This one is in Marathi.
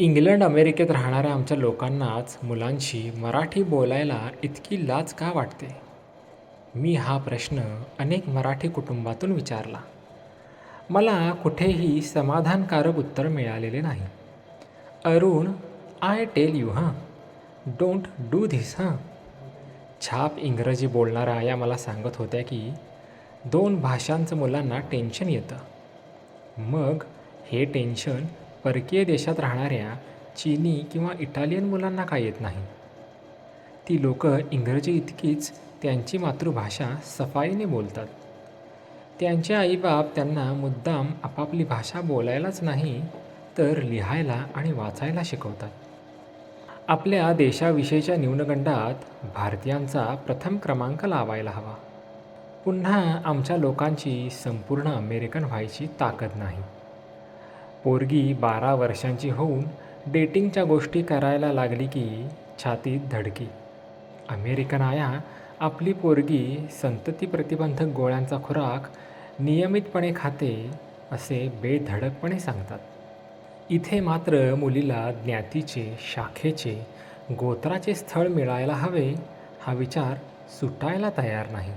इंग्लंड अमेरिकेत राहणाऱ्या आमच्या लोकांनाच मुलांशी मराठी बोलायला इतकी लाज का वाटते? मी हा प्रश्न अनेक मराठी कुटुंबातून विचारला. मला कुठेही समाधानकारक उत्तर मिळालेले नाही. अरुण आय टेल यू हां डोंट डू धिस हां छाप इंग्रजी बोलणाऱ्या आया मला सांगत होत्या की दोन भाषांचं मुलांना टेन्शन येतं. मग हे टेन्शन परकीय देशात राहणाऱ्या चीनी किंवा इटालियन मुलांना का येत नाही? ती लोकं इंग्रजी इतकीच त्यांची मातृभाषा सफाईने बोलतात. त्यांचे आईबाप त्यांना मुद्दाम आपापली भाषा बोलायलाच नाही तर लिहायला आणि वाचायला शिकवतात. आपल्या देशाविषयीच्या न्यूनगंडात भारतीयांचा प्रथम क्रमांक लावायला हवा. पुन्हा आमच्या लोकांची संपूर्ण अमेरिकन व्हायची ताकद नाही. पोरगी बारा वर्षांची होऊन डेटिंगच्या गोष्टी करायला लागली की छातीत धडकी. अमेरिकन आया आपली पोरगी संतती प्रतिबंधक गोळ्यांचा खुराक नियमितपणे खाते असे बेधडकपणे सांगतात. इथे मात्र मुलीला ज्ञातीचे शाखेचे गोत्राचे स्थळ मिळायला हवे हा विचार सुटायला तयार नाही.